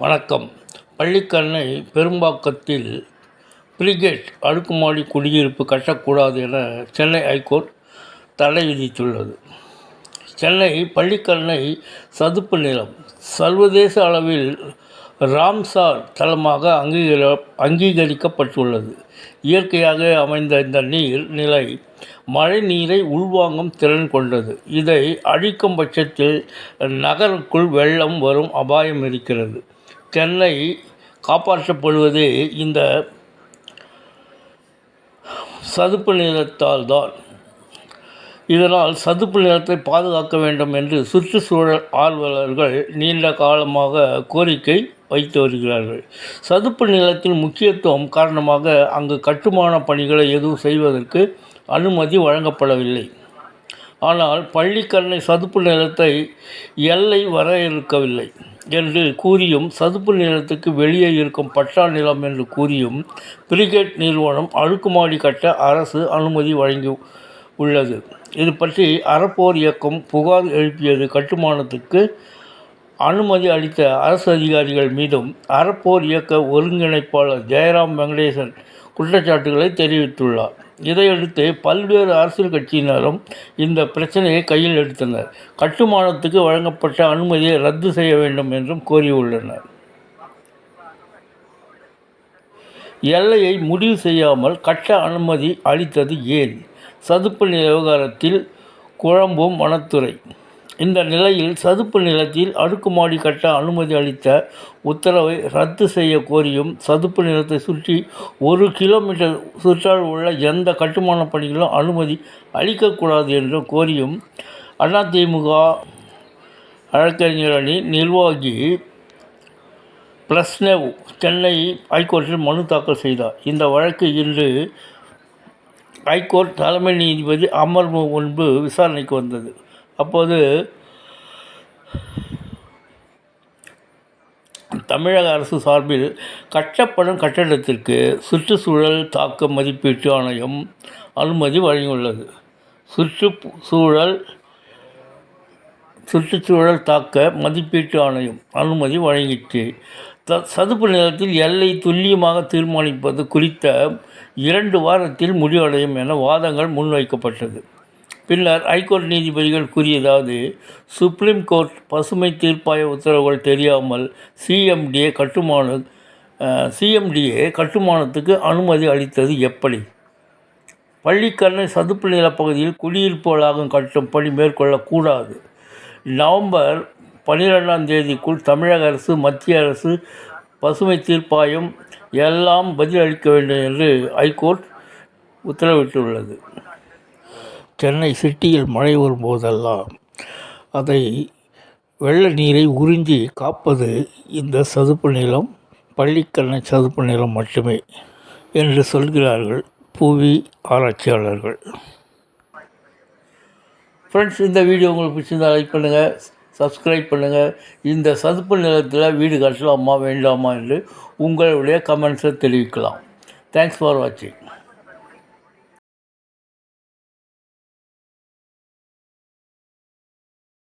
வணக்கம். பள்ளிக்கரணை பெரும்பாக்கத்தில் பிரிகேட் அடுக்குமாடி குடியிருப்பு கட்டக்கூடாது என சென்னை ஐகோர்ட் தடை விதித்துள்ளது. சென்னை பள்ளிக்கரணை சதுப்பு நிலம். சர்வதேச அளவில் ராம்சார் தளமாக அங்கீகர அங்கீகரிக்கப்பட்டுள்ளது. இயற்கையாக அமைந்த இந்த நீர் நிலை மழை நீரை உள்வாங்கும் திறன் கொண்டது. இதை அழிக்கும் பட்சத்தில் நகருக்குள் வெள்ளம் வரும் அபாயம் இருக்கிறது. சென்னை காப்பாற்றப்படுவதே இந்த சதுப்பு நிலத்தால் தான் இதனால் சதுப்பு நிலத்தை பாதுகாக்க வேண்டும் என்று சுற்றுச்சூழல் ஆர்வலர்கள் நீண்ட காலமாக கோரிக்கை வைத்து வருகிறார்கள். சதுப்பு நிலத்தின் முக்கியத்துவம் காரணமாக அங்கு கட்டுமான பணிகளை எதுவும் செய்வதற்கு அனுமதி வழங்கப்படவில்லை. ஆனால் பள்ளிக்கரணை சதுப்பு நிலத்தை எல்லை வரையறுக்கவில்லை என்று கூறியும் சதுப்பு நிலத்துக்கு வெளியே இருக்கும் பட்டா நிலம் என்று கூறியும் பிரிகேட் நிறுவனம் அடுக்குமாடி கட்ட அரசு அனுமதி வழங்கி உள்ளது. இது பற்றி அறப்போர் இயக்கம் புகார் எழுப்பியது கட்டுமானத்துக்கு அனுமதி அளித்த அரசு அதிகாரிகள் மீதும் அறப்போர் இயக்க ஒருங்கிணைப்பாளர் ஜெயராம் வெங்கடேசன் குற்றச்சாட்டுகளை தெரிவித்துள்ளார். இதையடுத்து பல்வேறு அரசியல் கட்சியினரும் இந்த பிரச்சனையை கையில் எடுத்தனர். கட்டுமானத்துக்கு வழங்கப்பட்ட அனுமதியை ரத்து செய்ய வேண்டும் என்றும் கோரியுள்ளனர். எல்லையை முடிவு செய்யாமல் கட்ட அனுமதி அளித்தது ஏன்? சதுப்பு நில விவகாரத்தில் குழம்பும் வனத்துறை இந்த நிலையில் சதுப்பு நிலத்தில் அடுக்குமாடி கட்ட அனுமதி அளித்த உத்தரவை ரத்து செய்ய கோரியும் சதுப்பு நிலத்தை சுற்றி ஒரு கிலோமீட்டர் சுற்றால் உள்ள எந்த கட்டுமான பணிகளும் அனுமதி அளிக்கக்கூடாது என்று கோரியும் அதிமுக வழக்கறிஞர் அணி நிர்வாகி பிளஸ்னேவ் சென்னை ஹைகோர்ட்டில் மனு தாக்கல் செய்தார். இந்த வழக்கு இன்று ஹைகோர்ட் தலைமை நீதிபதி அமர்வு முன்பு விசாரணைக்கு வந்தது. அப்போது தமிழக அரசு சார்பில் கட்டப்படும் கட்டடத்திற்கு சுற்றுச்சூழல் தாக்க மதிப்பீட்டு ஆணையம் அனுமதி வழங்கியுள்ளது. சுற்றுச்சூழல் சுற்றுச்சூழல் தாக்க மதிப்பீட்டு ஆணையம் அனுமதி வழங்கிற்று. த சதுப்பு நிலத்தில் எல்லை துல்லியமாக தீர்மானிப்பது குறித்த இரண்டு வாரத்தில் முடிவடையும் என வாதங்கள் முன்வைக்கப்பட்டது. பின்னர் ஐகோர்ட் நீதிபதிகள் கூறியதாவது சுப்ரீம் கோர்ட் பசுமை தீர்ப்பாய உத்தரவுகள் தெரியாமல் சிஎம்டிஏ கட்டுமான சிஎம்டிஏ கட்டுமானத்துக்கு அனுமதி அளித்தது எப்படி? பள்ளிக்கரணை சதுப்பு நிலப்பகுதியில் குடியிருப்பு வளாகம் கட்டும் பணி மேற்கொள்ளக்கூடாது. நவம்பர் பன்னிரெண்டாம் தேதிக்குள் தமிழக அரசு மத்திய அரசு பசுமை தீர்ப்பாயம் எல்லாம் பதிலளிக்க வேண்டும் என்று ஐகோர்ட் உத்தரவிட்டுள்ளது. சென்னை சிட்டியில் மழை வரும்போதெல்லாம் அதை வெள்ள நீரை உறிஞ்சி காப்பது இந்த சதுப்பு நிலம் பள்ளிக்கண்ணை சதுப்பு நிலம் மட்டுமே என்று சொல்கிறார்கள் புவி ஆராய்ச்சியாளர்கள். ஃப்ரெண்ட்ஸ் இந்த வீடியோ உங்களுக்கு பிடிச்சிருந்தால் லைக் பண்ணுங்கள் சப்ஸ்கிரைப் பண்ணுங்கள் இந்த சதுப்பு நிலத்தில் வீடு கட்டலாமா வேண்டாமா என்று உங்களுடைய கமெண்ட்ஸை தெரிவிக்கலாம். தேங்க்ஸ் ஃபார் வாட்சிங்